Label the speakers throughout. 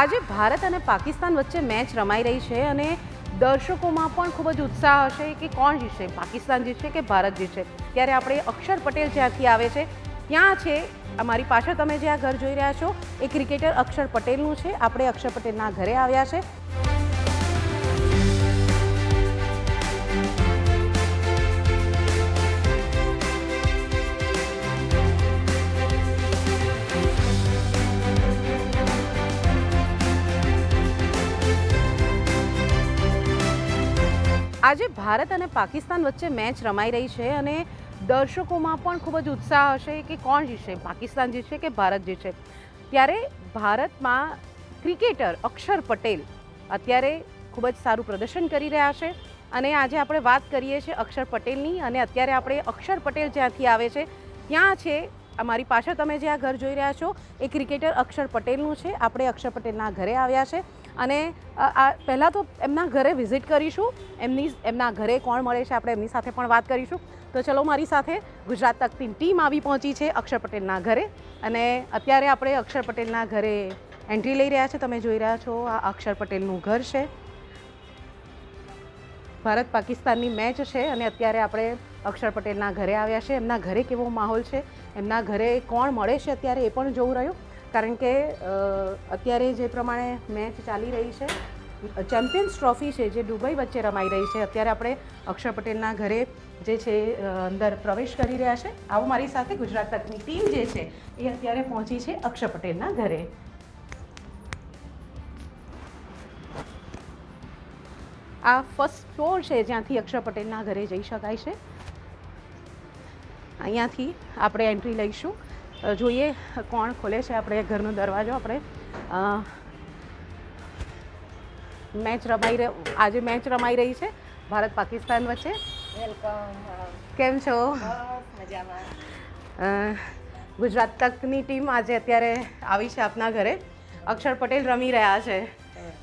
Speaker 1: આજે ભારત અને પાકિસ્તાન વચ્ચે મેચ રમાઈ રહી છે અને દર્શકોમાં પણ ખૂબ જ ઉત્સાહ હશે કે કોણ જીતશે? પાકિસ્તાન જીતશે કે ભારત જીતશે? ત્યારે આપણે અક્ષર પટેલ જ્યાંથી આવે છે, ત્યાં છે. અમારી પાછળ તમે જે આ ઘર જોઈ રહ્યા છો, એ ક્રિકેટર અક્ષર પટેલનું છે. આપણે અક્ષર પટેલના ઘરે આવ્યા છે. આજે ભારત અને પાકિસ્તાન વચ્ચે મેચ રમાઈ રહી છે અને દર્શકોમાં પણ ખૂબ જ ઉત્સાહ હશે કે કોણ જીતશે? પાકિસ્તાન જીતશે કે ભારત જીતશે? ત્યારે ભારતમાં ક્રિકેટર અક્ષર પટેલ અત્યારે ખૂબ જ સારું પ્રદર્શન કરી રહ્યા છે અને આજે આપણે વાત કરીએ છીએ અક્ષર પટેલની અને અત્યારે આપણે અક્ષર પટેલ જ્યાંથી આવે છે, ત્યાં છે અમારી પાછળ તમે જે આ ઘર જોઈ રહ્યા છો, એ ક્રિકેટર અક્ષર પટેલનું છે. આપણે અક્ષર પટેલના ઘરે આવ્યા છે. અને આ પહેલાં તો એમના ઘરે વિઝિટ કરીશું. એમની એમના ઘરે કોણ મળે છે આપણે એમની સાથે પણ વાત કરીશું. તો ચલો મારી સાથે ગુજરાત તકની ટીમ આવી પહોંચી છે અક્ષર પટેલના ઘરે. અને અત્યારે આપણે અક્ષર પટેલના ઘરે એન્ટ્રી લઈ રહ્યા છે. તમે જોઈ રહ્યા છો, આ અક્ષર પટેલનું ઘર છે. ભારત પાકિસ્તાનની મેચ છે અને અત્યારે આપણે અક્ષર પટેલના ઘરે આવ્યા છે. એમના ઘરે કેવો માહોલ છે? એમના ઘરે કોણ મળે છે અત્યારે એ પણ જોવું રહ્યું. કારણ કે અત્યારે જે પ્રમાણે મેચ ચાલી રહી છે, ચેમ્પિયન્સ ટ્રોફી છે જે દુબઈ વચ્ચે રમાઈ રહી છે, અત્યારે આપણે અક્ષર પટેલના ઘરે જે છે અંદર પ્રવેશ કરી રહ્યા છે. આવો મારી સાથે ગુજરાત તકની ટીમ જે છે, એ અત્યારે પહોંચી છે અક્ષર પટેલના ઘરે. આ ફર્સ્ટ ફ્લોર છે જ્યાંથી અક્ષર પટેલના ઘરે જઈ શકાય છે. અહીંયાથી આપણે એન્ટ્રી લઈશું. જોઈએ કોણ ખોલે છે આપણે ઘરનો દરવાજો આપણે. મેચ રમાઈ આજે મેચ રમાઈ રહી છે ભારત પાકિસ્તાન વચ્ચે.
Speaker 2: વેલકમ
Speaker 1: કેમ છો?
Speaker 2: મજામાં.
Speaker 1: ગુજરાત તકની ટીમ આજે અત્યારે આવી છે આપના ઘરે. અક્ષર પટેલ રમી રહ્યા છે.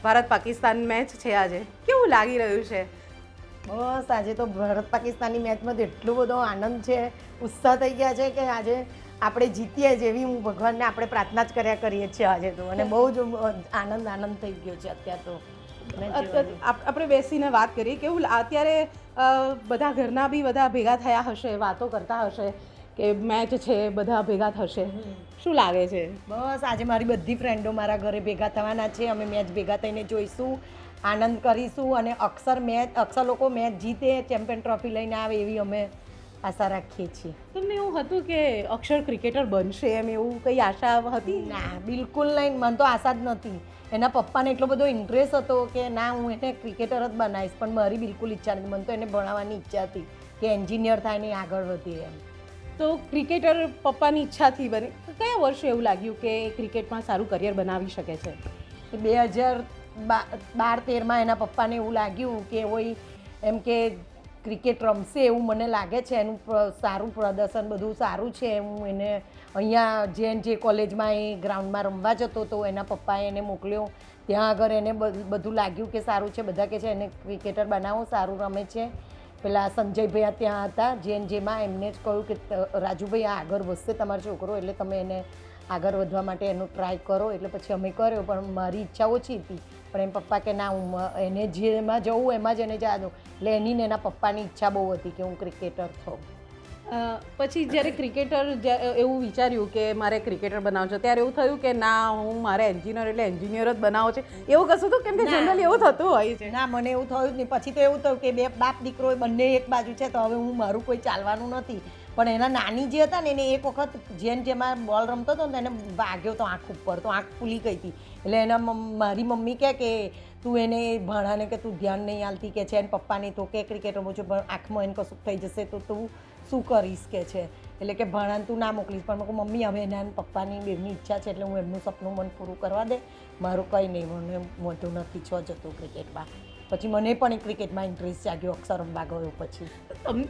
Speaker 1: ભારત પાકિસ્તાન મેચ છે આજે. કેવું લાગી રહ્યું છે?
Speaker 2: બસ આજે તો ભારત પાકિસ્તાનની મેચમાં તો એટલો બધો આનંદ છે ઉત્સાહ થઈ ગયા છે કે આજે આપણે જીતીએ જેવી હું ભગવાનને આપણે પ્રાર્થના જ કર્યા કરીએ છીએ આજે તો. અને બહુ જ આનંદ આનંદ થઈ ગયો છે અત્યારે તો.
Speaker 1: આપણે બેસીને વાત કરીએ કેવું અત્યારે બધા ઘરના બી બધા ભેગા થયા હશે વાતો કરતા હશે કે મેચ છે બધા ભેગા થશે. શું લાગે છે?
Speaker 2: બસ આજે મારી બધી ફ્રેન્ડો મારા ઘરે ભેગા થવાના છે. અમે મેચ ભેગા થઈને જોઈશું આનંદ કરીશું અને અક્ષર મેચ અક્ષર લોકો મેચ જીતે ચેમ્પિયન ટ્રોફી લઈને આવે એવી અમે આશા રાખીએ છીએ.
Speaker 1: તમને એવું હતું કે અક્ષર ક્રિકેટર બનશે એમ એવું કંઈ આશા હતી?
Speaker 2: ના બિલકુલ નહીં. મને તો આશા જ નથી એના પપ્પાને એટલો બધો ઇન્ટરેસ્ટ હતો કે ના હું એને ક્રિકેટર જ બનાવીશ. પણ મારી બિલકુલ ઈચ્છા નથી. મને તો એને ભણાવવાની ઈચ્છા હતી કે એન્જિનિયર થાય ને આગળ વધીએ એમ.
Speaker 1: તો ક્રિકેટર પપ્પાની ઈચ્છાથી બની. કયા વર્ષે એવું લાગ્યું કે ક્રિકેટમાં સારું કરિયર બનાવી શકે છે?
Speaker 2: બે હજાર બાર તેરમાં એના પપ્પાને એવું લાગ્યું કે હોય એમ કે ક્રિકેટ રમશે એવું મને લાગે છે. એનું સારું પ્રદર્શન બધું સારું છે. હું એને અહીંયા જે જે કોલેજમાં એ ગ્રાઉન્ડમાં રમવા જતો હતો એના પપ્પાએ એને મોકલ્યો. ત્યાં આગળ એને બધું લાગ્યું કે સારું છે. બધા કે છે, એને ક્રિકેટર બનાવો, સારું રમે છે. પેલા સંજયભાઈ ત્યાં હતા. જેન જેમાં એમને જ કહ્યું કે રાજુભાઈ, આ આગળ વધશે તમારો છોકરો, એટલે તમે એને આગળ વધવા માટે એનો ટ્રાય કરો. એટલે પછી અમે કર્યો, પણ મારી ઈચ્છા ઓછી હતી. પણ એમ પપ્પા કે ના હું એને જેમાં જવું એમાં જ એને જવા દઉં એટલે એની ને એના પપ્પાની ઈચ્છા બહુ હતી કે હું ક્રિકેટર થઉં.
Speaker 1: પછી જ્યારે ક્રિકેટર એવું વિચાર્યું કે મારે ક્રિકેટર બનાવું છે ત્યારે એવું થયું કે ના હું મારે એન્જિનિયર એટલે એન્જિનિયર જ બનાવો છે. એવું કશું હતું? કેમ કે. જનરલી એવું થતું હોય છે.
Speaker 2: ના મને એવું થયું જ નહીં. પછી તો એવું થયું કે બે બાપ દીકરો બંને એક બાજુ છે તો હવે હું મારું કોઈ ચાલવાનું નથી. પણ એના નાની જે હતા ને એને એક વખત જેમ જેમાં બોલ રમતો હતો ને એને વાગ્યો તો આંખ ઉપર, તો આંખ ફૂલી ગઈ હતી. એટલે એના મારી મમ્મી કહે કે તું એને ભણાને કે તું ધ્યાન નહીં આલતી કે છે એને પપ્પાની તો કે ક્રિકેટ રમું છું, પણ આંખમાં એને કશું થઈ જશે તો તું શું કરીશ કે છે? એટલે કે ભણાને તું ના મોકલીશ. પણ મેં મમ્મી, હવે એના પપ્પાની બેની ઈચ્છા છે, એટલે હું એમનું સપનું મન પૂરું કરવા દે. મારું કંઈ નહીં, મને મોટું નથી, છો જતું ક્રિકેટમાં પછી મને પણ ક્રિકેટમાં ઇન્ટરેસ્ટ જાગ્યો અક્ષર રમવા ગયો પછી.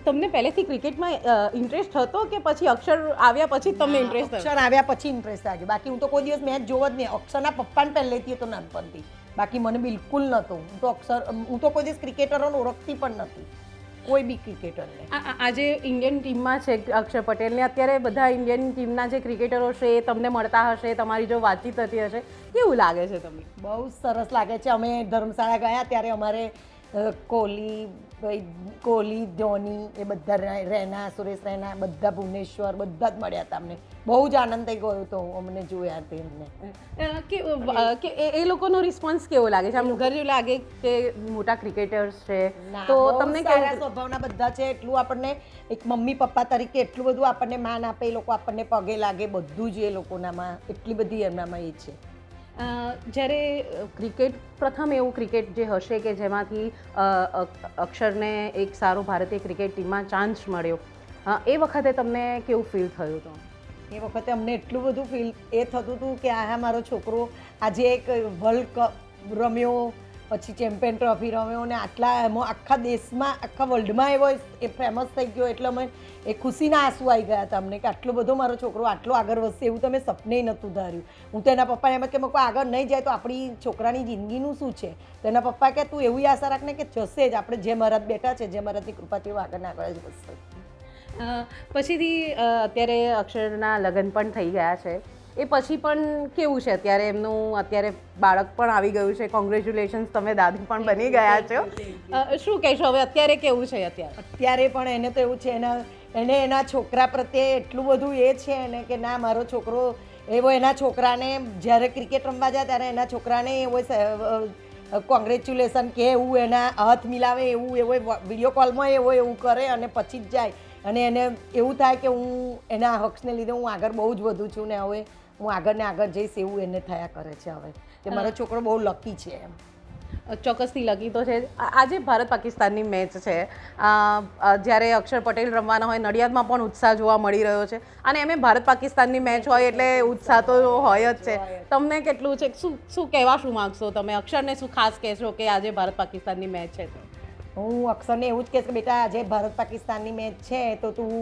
Speaker 1: તમને પહેલેથી ક્રિકેટમાં ઇન્ટરેસ્ટ હતો કે પછી અક્ષર આવ્યા પછી તમને ઇન્ટરેસ્ટ
Speaker 2: અક્ષર આવ્યા પછી ઇન્ટરેસ્ટ જાગ્યો બાકી હું તો કોઈ દિવસ મેચ જોવો જ નહીં. અક્ષરના પપ્પાને પહેલેથી હતો નાનપણથી. બાકી મને બિલકુલ નહોતું. હું તો અક્ષર હું તો કોઈ દિવસ ક્રિકેટરોને ઓળખતી પણ નથી. કોઈ બી ક્રિકેટરને.
Speaker 1: આજે ઇન્ડિયન ટીમમાં છે અક્ષર પટેલને અત્યારે બધા ઇન્ડિયન ટીમના જે ક્રિકેટરો છે એ તમને મળતા હશે તમારી જો વાતચીત થતી હશે કેવું લાગે છે તમને?
Speaker 2: બહુ સરસ લાગે છે. અમે ધર્મશાળા ગયા ત્યારે અમારે કોહલી ભાઈ કોહલી ધોની એ બધા રૈના સુરેશ રૈના બધા ભુવનેશ્વર બધા જ મળ્યા હતા અમને. બહુ જ આનંદ થઈ ગયો હતો અમને જોયા તેમને
Speaker 1: કે એ લોકોનો રિસ્પોન્સ કેવો લાગે? છે આમ ઘરે લાગે કે મોટા ક્રિકેટર્સ છે તો તમને
Speaker 2: સારા સ્વભાવના બધા છે એટલું આપણને એક મમ્મી પપ્પા તરીકે એટલું બધું આપણને માન આપે એ લોકો આપણને પગે લાગે બધું જ એ લોકોનામાં એટલી બધી એમનામાં એ છે.
Speaker 1: જ્યારે ક્રિકેટ, પ્રથમ એવું ક્રિકેટ જે હશે કે જેમાંથી અક્ષરને એક સારો ભારતીય ક્રિકેટ ટીમમાં ચાન્સ મળ્યો. એ વખતે તમને કેવું ફીલ થયું હતું?
Speaker 2: એ વખતે અમને એટલું બધું ફીલ એ થતું હતું કે આ મારો છોકરો આજે એક વર્લ્ડ કપ રમ્યો. પછી ચેમ્પિયન ટ્રોફી રમ્યો અને આટલા એમાં આખા દેશમાં, આખા વર્લ્ડમાં એવો એ ફેમસ થઈ ગયો એટલે અમે એ ખુશીના આંસુ આવી ગયા હતા અમને કે આટલો બધો મારો છોકરો આટલો આગળ વધશે એવું તમે સપને નહોતું ધાર્યું. હું તો એના પપ્પાને એમ કે કોઈ આગળ નહીં જાય તો આપણી છોકરાની જિંદગીનું શું છે? તો એના પપ્પા કે, તું એવી આશા રાખને કે જશે જ, આપણે જે મહારાજ બેઠા છે, જે મહારાજની કૃપાથી એવું આગળ આગળ જ વધશે.
Speaker 1: પછીથી અત્યારે અક્ષરના લગ્ન પણ થઈ ગયા છે. એ પછી પણ કેવું છે? અત્યારે એમનું અત્યારે બાળક પણ આવી ગયું છે. કોંગ્રેચ્યુલેશન્સ તમે દાદી પણ બની ગયા છો. શું કહેશો? હવે અત્યારે કેવું છે અત્યારે?
Speaker 2: અત્યારે પણ એને તો એવું છે એના એને એના છોકરા પ્રત્યે એટલું બધું એ છે એને કે ના મારો છોકરો એવો એના છોકરાને જ્યારે ક્રિકેટ રમવા જાય ત્યારે એના છોકરાને એવો કોંગ્રેચ્યુલેશન કે એવું એના હાથ મિલાવે એવું એવો વીડિયો કોલમાં એવો એવું કરે અને પછી જ જાય. અને એને એવું થાય કે હું એના હક્સને લીધે હું આગળ બહુ જ વધુ છું ને હવે હું આગળ ને આગળ જઈશ એવું એને થયા કરે છે હવે. કે મારો છોકરો બહુ લકી છે એમ.
Speaker 1: ચોક્કસથી લકી તો છે. આજે ભારત પાકિસ્તાનની મેચ છે. જ્યારે અક્ષર પટેલ રમવાના હોય નડિયાદમાં પણ ઉત્સાહ જોવા મળી રહ્યો છે. અને એમ ભારત પાકિસ્તાનની મેચ હોય એટલે ઉત્સાહ તો હોય જ છે. તમને કેટલું છે? શું શું કહેવા શું માગશો તમે? અક્ષરને શું ખાસ કહેશો કે આજે ભારત પાકિસ્તાનની મેચ છે?
Speaker 2: હું અક્ષરને એવું જ કહેશ કે બેટા આજે ભારત પાકિસ્તાનની મેચ છે તો તું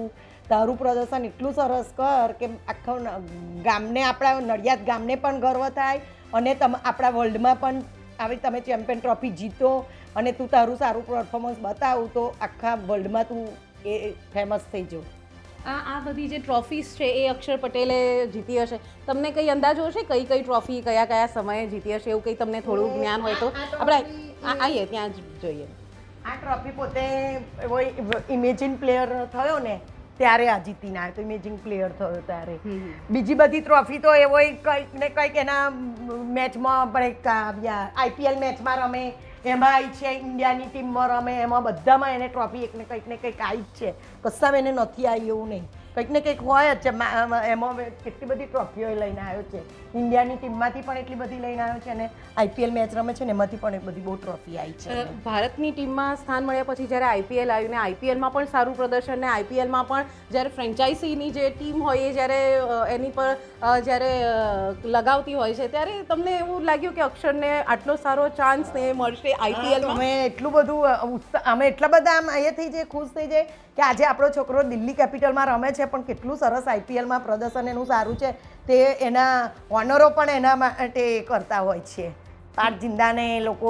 Speaker 2: તારું પ્રદર્શન એટલું સરસ કર કે આખા ગામને આપણા નડિયાદ ગામને પણ ગર્વ થાય અને તમ આપણા વર્લ્ડમાં પણ આવી તમે ચેમ્પિયન ટ્રોફી જીતો અને તું તારું સારું પરફોર્મન્સ બતાવું તો આખા વર્લ્ડમાં તું એ ફેમસ થઈ જાઉં.
Speaker 1: આ આ બધી જે ટ્રોફીઝ છે એ અક્ષર પટેલે જીતી હશે. તમને કઈ અંદાજો હશે કઈ કઈ ટ્રોફી કયા કયા સમયે જીતી હશે એવું કંઈ તમને થોડું જ્ઞાન હોય તો? આપણે આ- આવીએ ત્યાં જ જોઈએ.
Speaker 2: આ ટ્રોફી પોતે એવો ઇમેજિન પ્લેયર થયો ને ત્યારે આ જીતીને આવ્યો. તો ઇમેજિંગ પ્લેયર થયો ત્યારે. બીજી બધી ટ્રોફી તો એવો કંઈક ને કંઈક એના મેચમાં પણ આઈપીએલ મેચમાં રમે. એમાં આવી છે ઇન્ડિયાની ટીમમાં રમે. એમાં બધામાં એને ટ્રોફી એક ને કંઈક ને કંઈક આવી જ છે. કશામાં એને નથી આવી એવું નહીં. કંઈક ને કંઈક હોય જ છે. એમાં કેટલી બધી ટ્રોફીઓ લઈને આવ્યો છે. ઇન્ડિયાની ટીમમાંથી પણ એટલી બધી લઈને આવ્યો છે અને આઈપીએલ મેચ રમે છે ને એમાંથી પણ એ બધી બહુ ટ્રોફી આવી છે.
Speaker 1: ભારતની ટીમમાં સ્થાન મળ્યા પછી જ્યારે આઈપીએલ આવ્યું ને આઈપીએલમાં પણ સારું પ્રદર્શન ને આઈપીએલમાં પણ જ્યારે ફ્રેન્ચાઇઝીની જે ટીમ હોય એ જ્યારે એની પર જ્યારે લગાવતી હોય છે ત્યારે તમને એવું લાગ્યું કે અક્ષરને આટલો સારો ચાન્સ ને મળશે
Speaker 2: આઈપીએલ
Speaker 1: આઈપીએલમાં?
Speaker 2: અમે એટલું બધું ઉત્સાહ અમે એટલા બધા આમ અહીંયા થઈ જઈએ ખુશ થઈ જાય કે આજે આપણો છોકરો દિલ્હી કેપિટલમાં રમે છે પણ કેટલું સરસ આઈપીએલમાં પ્રદર્શન એનું સારું છે. તે એના ઓનરો પણ એના માટે કરતા હોય છે. પાર્થ જિંદાને એ લોકો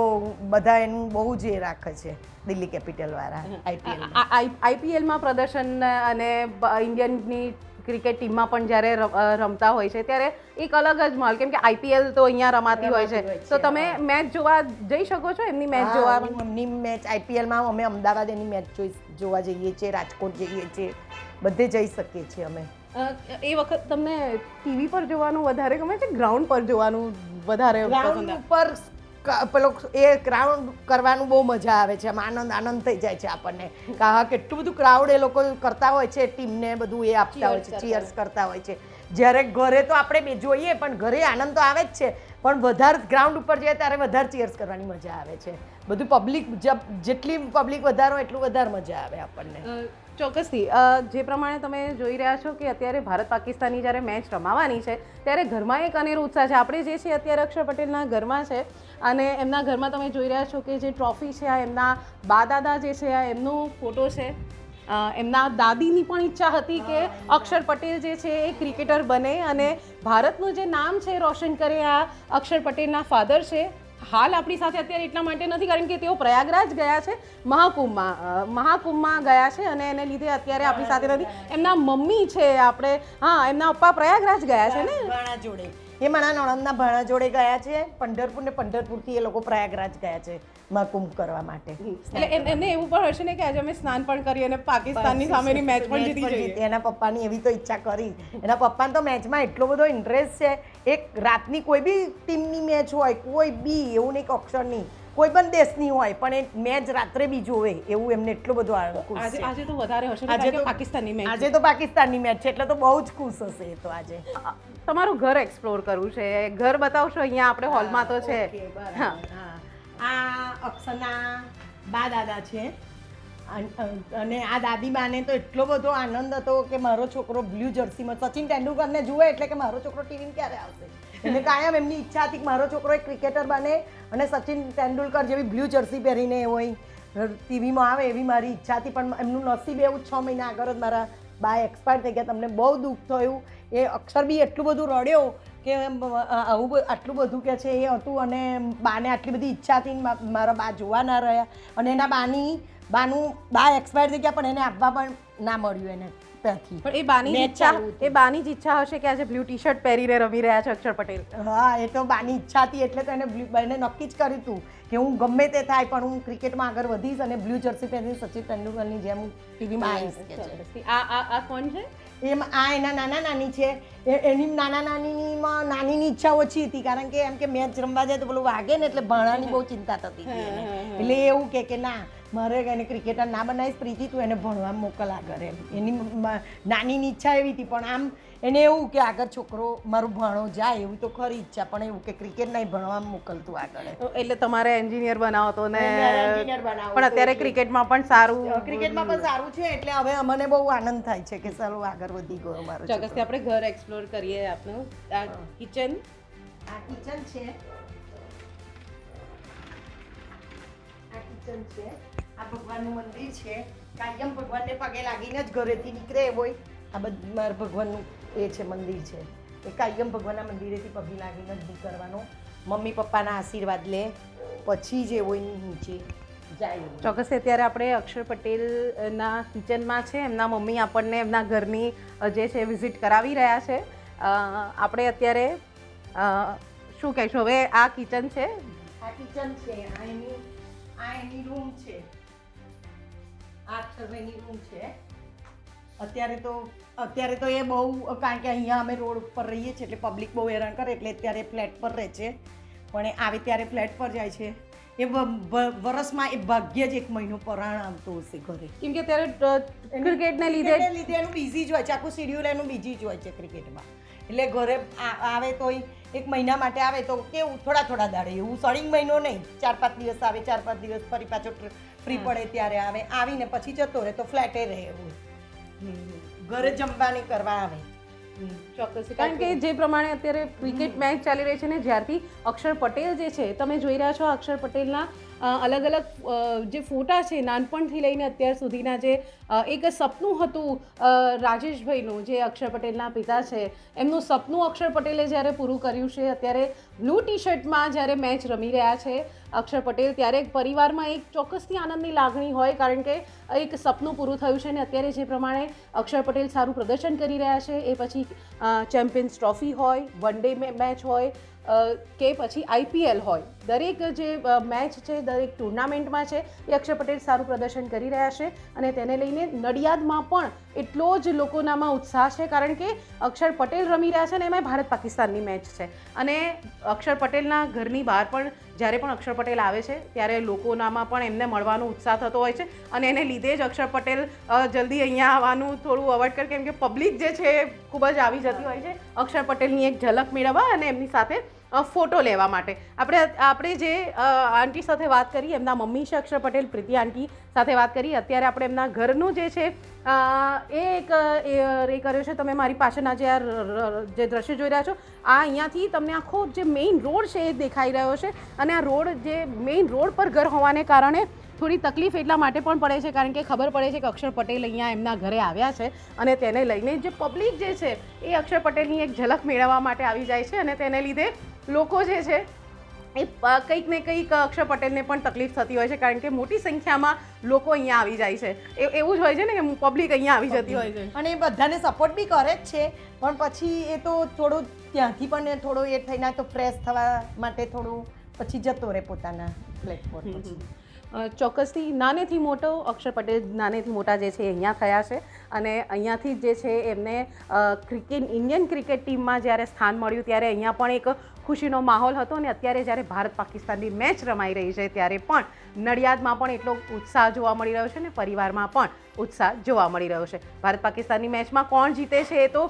Speaker 2: બધા એનું બહુ જ એ રાખે છે દિલ્હી કેપિટલવાળા આઈપીએલ
Speaker 1: આઈપીએલમાં પ્રદર્શન અને ઇન્ડિયનની ક્રિકેટ ટીમમાં પણ જ્યારે રમતા હોય છે ત્યારે એક અલગ જ માહોલ. કેમ કે આઈપીએલ તો અહીંયા રમાતી હોય છે. તો તમે મેચ જોવા જઈ શકો છો એમની મેચ જોવા?
Speaker 2: એમની મેચ આઈપીએલમાં અમે અમદાવાદ એની મેચ જોઈ જોવા જઈએ છીએ રાજકોટ જઈએ છીએ બધે જઈ શકીએ છીએ અમે.
Speaker 1: એ વખત તમને ટીવી પર જોવાનું વધારે ગમે છે ગ્રાઉન્ડ પર જોવાનું વધારે
Speaker 2: ગ્રાઉન્ડ ઉપર પેલો એ ક્રાઉડ કરવાનું બહુ મજા આવે છે આમ આનંદ આનંદ થઈ જાય છે આપણને. કે કેટલું બધું ક્રાઉડ એ લોકો કરતા હોય છે ટીમને બધું એ આપતા હોય છે ચીયર્સ કરતા હોય છે. જ્યારે ઘરે તો આપણે બે જોઈએ પણ ઘરે આનંદ તો આવે જ છે. પણ વધારે ગ્રાઉન્ડ ઉપર જઈએ ત્યારે વધારે ચીયર્સ કરવાની મજા આવે છે. બધું પબ્લિક જેટલી પબ્લિક વધારો એટલું વધારે મજા આવે આપણને.
Speaker 1: ચોક્કસથી. જે પ્રમાણે તમે જોઈ રહ્યા છો કે અત્યારે ભારત પાકિસ્તાનની જ્યારે મેચ રમાવાની છે, ત્યારે ઘરમાં એક અનેરો ઉત્સાહ છે. આપણે જે છે અત્યારે અક્ષર પટેલના ઘરમાં છે અને એમના ઘરમાં તમે જોઈ રહ્યા છો કે જે ટ્રોફી છે, આ એમના બા દાદા જે છે, આ એમનો ફોટો છે. એમના દાદીની પણ ઈચ્છા હતી કે અક્ષર પટેલ જે છે એ ક્રિકેટર બને અને ભારતનું જે નામ છે રોશન કરે આ અક્ષર પટેલના ફાધર છે. હાલ આપણી સાથે અત્યારે એટલા માટે નથી, કારણ કે તેઓ પ્રયાગરાજ ગયા છે, મહાકુંભમાં મહાકુંભમાં ગયા છે અને એને લીધે અત્યારે આપણી સાથે નથી. એમના મમ્મી છે, આપણે, હા, એમના પપ્પા પ્રયાગરાજ ગયા છે ને?
Speaker 2: જોડે. એ મારા નણંદના ભાણા જોડે ગયા છે. પંઢરપુર ને પંઢરપુરથી એ લોકો પ્રયાગરાજ ગયા છે મહાકુંભ કરવા માટે.
Speaker 1: એટલે એમને એવું પણ હશે ને કે આજે અમે સ્નાન પણ કરી અને પાકિસ્તાનની સામેની મેચ પણ જીતી જઈએ.
Speaker 2: એના પપ્પાની એવી તો ઈચ્છા કરી. એના પપ્પાને તો મેચમાં એટલો બધો ઇન્ટરેસ્ટ છે. એક રાતની કોઈ બી ટીમની મેચ હોય કોઈ બી એવું નહીં કે અક્ષરની. કોઈ પણ દેશની હોય પણ એ મેચ રાત્રે બી જોવે એવું એમને એટલો બધો
Speaker 1: આજે આજે તો વધારે હશે
Speaker 2: આજે તો-
Speaker 1: પાકિસ્તાનની મેચ
Speaker 2: આજે તો પાકિસ્તાનની મેચ છે એટલે તો બહુ જ ખુશ હશે એ તો આજે.
Speaker 1: તમારું ઘર એક્સપ્લોર કરવું છે. ઘર બતાવશો અહીંયા આપણે હોલમાં તો છે.
Speaker 2: બરાબર.
Speaker 1: હા.
Speaker 2: આ અક્ષના બા દાદા છે. અને આ દાદી બાને તો એટલો બધો આનંદ હતો કે મારો છોકરો બ્લુ જર્સીમાં સચિન તેંડુલકરને જુએ એટલે કે મારો છોકરો ટીવીમાં ક્યારે આવશે? એટલે કાયમ એમની ઈચ્છા હતી કે મારો છોકરો એક ક્રિકેટર બને અને સચિન તેંડુલકર જેવી બ્લુ જર્સી પહેરીને હોય. ટીવીમાં આવે એવી મારી ઈચ્છા હતી, પણ એમનું નસીબ એવું છ મહિના આગળ જ મારા બા એક્સપાયર થઈ ગયા. તમને બહુ દુઃખ થયું. એ અક્ષર બી એટલું બધું રડ્યો કે આવું આટલું બધું કે છે એ હતું અને બાને આટલી બધી ઈચ્છા હતી મારા બા જોવા ના રહ્યા. અને એના બાની, બાનું બા એક્સપાયર થઈ ગયા, પણ એને આપવા પણ ના મળ્યું એને. ત્યાંથી
Speaker 1: પણ એ બાની ઈચ્છા એ બાની જ ઈચ્છા હશે કે આજે બ્લુ ટી શર્ટ પહેરીને રમી રહ્યા છે અક્ષર પટેલ.
Speaker 2: હા એ તો બાની ઈચ્છા હતી એટલે તો એને બ્લુ એને નક્કી જ કર્યું હતું કે હું ગમે તે થાય પણ હું ક્રિકેટમાં આગળ વધીશ અને બ્લુ જર્સી પહેરીને સચિન તેંડુલકરની જેમ હું ટીવીમાં આવીશ. કે
Speaker 1: આ આ આ કોણ છે?
Speaker 2: એમ આ એના નાના નાની છે. એ- એની નાના નાનીમાં નાનીની ઈચ્છા ઓછી હતી કારણ કે એમ કે મેચ રમવા જાય તો પેલું વાગે ને એટલે ભણાની બહુ ચિંતા થતી હતી એટલે એવું કે કે ના મારે એને ક્રિકેટર ના બનાવીશ પ્રીતિ તું એને ભણવા મોકલ આગળ એમ. એની નાનીની ઈચ્છા એવી હતી પણ આમ એને એવું કે આગળ છોકરો મારું ભણો જાય એવું તો ખરી ઈચ્છા પણ એવું કે ક્રિકેટ નહીં ભણવા મોકલતું આગળ
Speaker 1: એટલે તમારે એન્જિનિયર બનાવો તો ને પણ અત્યારે ક્રિકેટમાં પણ સારું
Speaker 2: ક્રિકેટમાં પણ સારું છે એટલે હવે અમને બહુ આનંદ થાય છે કે ચાલો આગળ વધી ગયો મારો.
Speaker 1: ચોક્કસથી આપણે ઘર એક્સપ્લોર કરીએ આપનું આ કિચન
Speaker 2: આ કિચન છે. આ કિચન છે. આ ભગવાનનું મંદિર છે. કાયમ ભગવાનને પગે લાગીને જ ઘરેથી નીકળે હોય આ બધું મારા ભગવાનનું એ છે મંદિર છે. એ કાયમ ભગવાનના મંદિરેથી પગે લાગીને જ નીકળવાનો મમ્મી પપ્પાના આશીર્વાદ લે. પછી જે હોય નીચે જાય. એવું.
Speaker 1: અત્યારે આપણે અક્ષર પટેલના કિચનમાં છે. એમના મમ્મી આપણને એમના ઘરની જે છે વિઝિટ કરાવી રહ્યા છે. આપણે અત્યારે શું કહેશું? હવે આ કિચન છે?
Speaker 2: આ કિચન છે. આ એની આ એની રૂમ છે. આ અક્ષરભાઈની રૂમ છે. અત્યારે તો અત્યારે તો એ બહુ કારણ કે અહીંયા અમે રોડ ઉપર રહીએ છીએ એટલે પબ્લિક બહુ હેરાન કરે એટલે અત્યારે ફ્લેટ પર રહે છે. પણ એ આવે ત્યારે ફ્લેટ પર જાય છે. એ વ- વ- વરસમાં એ ભાગ્ય જ એક મહિનો પરાણ આવતો હશે ઘરે.
Speaker 1: કેમ કે અત્યારે ક્રિકેટને લીધે
Speaker 2: લીધે એનું બિઝી જ હોય છે. આખું શેડ્યુલ એનું બીજી જ હોય છે ક્રિકેટમાં એટલે ઘરે આવે તોય એક મહિના માટે આવે તો કેવું થોડા થોડા દાડે એવું સળિંગ મહિનો નહીં ચાર પાંચ દિવસ આવે ચાર પાંચ દિવસ ફરી પાછો ફ્રી પડે ત્યારે આવે. આવીને પછી જતો રહે તો ફ્લેટે રહે. એવું ઘરે જમવાની કરવા આવે.
Speaker 1: ચોક્કસ. કારણ કે જે પ્રમાણે અત્યારે ક્રિકેટ મેચ ચાલી રહી છે ને જ્યારથી અક્ષર પટેલ જે છે તમે જોઈ રહ્યા છો અક્ષર પટેલના અલગ અલગ જે ફોટા છે નાનપણથી લઈને અત્યાર સુધીના જે એક સપનું હતું રાજેશભાઈનું જે અક્ષર પટેલના પિતા છે એમનું સપનું અક્ષર પટેલે જ્યારે પૂરું કર્યું છે અત્યારે બ્લુ ટી શર્ટમાં જ્યારે મેચ રમી રહ્યા છે અક્ષર પટેલ ત્યારે પરિવારમાં એક ચોક્કસથી આનંદની લાગણી હોય કારણ કે એક સપનું પૂરું થયું છે અને અત્યારે જે પ્રમાણે અક્ષર પટેલ સારું પ્રદર્શન કરી રહ્યા છે એ પછી ચેમ્પિયન્સ ટ્રોફી હોય વન ડે મેચ હોય કે પછી આઈપીએલ હોય. દરેક જે મેચ છે, દરેક ટુર્નામેન્ટમાં છે એ અક્ષર પટેલ સારું પ્રદર્શન કરી રહ્યા છે અને તેને લઈને નડિયાદમાં પણ એટલો જ લોકોનામાં ઉત્સાહ છે કારણ કે અક્ષર પટેલ રમી રહ્યા છે અને એમાં ભારત પાકિસ્તાનની મેચ છે. અને અક્ષર પટેલના ઘરની બહાર પણ જ્યારે પણ અક્ષર પટેલ આવે છે, ત્યારે લોકોનામાં પણ એમને મળવાનો ઉત્સાહ થતો હોય છે અને એને લીધે જ અક્ષર પટેલ જલ્દી અહીંયા આવવાનું થોડું અવોઇડ કરે, કેમ કે પબ્લિક જે છે ખૂબ જ આવી જતી હોય છે. અક્ષર પટેલની એક ઝલક મેળવવા અને એમની સાથે ફોટો લેવા માટે. આપણે આપણે જે આંટી સાથે વાત કરી, એમના મમ્મી છે અક્ષર પટેલ, પ્રીતિ આંટી સાથે વાત કરી, અત્યારે આપણે એમના ઘરનું જે છે એ એક, એ કર્યો છે. તમે મારી પાછળના જે આ જે દ્રશ્ય જોઈ રહ્યા છો, આ અહીંયાથી તમને આખો જે મેઇન રોડ છે એ દેખાઈ રહ્યો છે. અને આ રોડ જે મેઇન રોડ પર ઘર હોવાને કારણે થોડી તકલીફ એટલા માટે પણ પડે છે કારણ કે ખબર પડે છે કે અક્ષર પટેલ અહીંયા એમના ઘરે આવ્યા છે અને તેને લઈને જે પબ્લિક જે છે એ અક્ષર પટેલની એક ઝલક મેળવવા માટે આવી જાય છે અને તેને લીધે લોકો જે છે એ કંઈક ને કંઈક અક્ષર પટેલને પણ તકલીફ થતી હોય છે કારણ કે મોટી સંખ્યામાં લોકો અહીંયા આવી જાય છે. એ- એવું જ હોય છે ને કે પબ્લિક અહીંયા આવી જતી હોય છે.
Speaker 2: અને એ બધાને સપોર્ટ બી કરે જ છે પણ પછી એ તો થોડું ત્યાંથી પણ થોડો એ થઈને તો ફ્રેશ થવા માટે થોડું પછી જતો રહે પોતાના પ્લેટફોર્મ પછી.
Speaker 1: ચોક્કસથી નાનેથી મોટો અક્ષર પટેલ નાનેથી મોટા જે છે અહીંયા થયા છે. અને અહીંયાથી જે છે એમને ક્રિકેટ, ઇન્ડિયન ક્રિકેટ ટીમમાં જ્યારે સ્થાન મળ્યું ત્યારે અહીંયા પણ એક ખુશીનો માહોલ હતો અને અત્યારે જ્યારે ભારત પાકિસ્તાનની મેચ રમાઈ રહી છે ત્યારે પણ નડિયાદમાં પણ એટલો ઉત્સાહ જોવા મળી રહ્યો છે ને પરિવારમાં પણ ઉત્સાહ જોવા મળી રહ્યો છે. ભારત પાકિસ્તાનની મેચમાં કોણ જીતે છે એ તો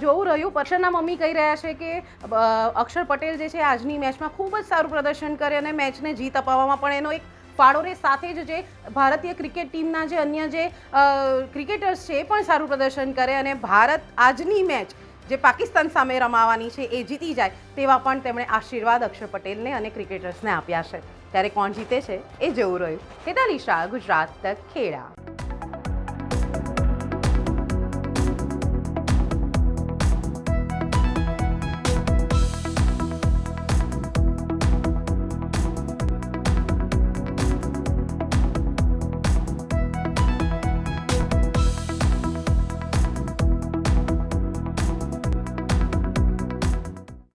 Speaker 1: જોવું રહ્યું. પર્શનના મમ્મી કહી રહ્યા છે કે અક્ષર પટેલ જે છે આજની મેચમાં ખૂબ જ સારું પ્રદર્શન કરે અને મેચને જીત અપાવવામાં પણ એનો એક ફાળો રે સાથે જ જે ભારતીય ક્રિકેટ ટીમના જે અન્ય જે ક્રિકેટર્સ છે એ પણ સારું પ્રદર્શન કરે અને ભારત આજની મેચ જે પાકિસ્તાન સામે રમાવાની છે એ જીતી જાય તેવા પણ તેમણે આશીર્વાદ અક્ષર પટેલને અને ક્રિકેટર્સને આપ્યા છે. ત્યારે કોણ જીતે છે એ જોવું રહ્યું. હેતાલી શાહ, ગુજરાત તક ખેડા.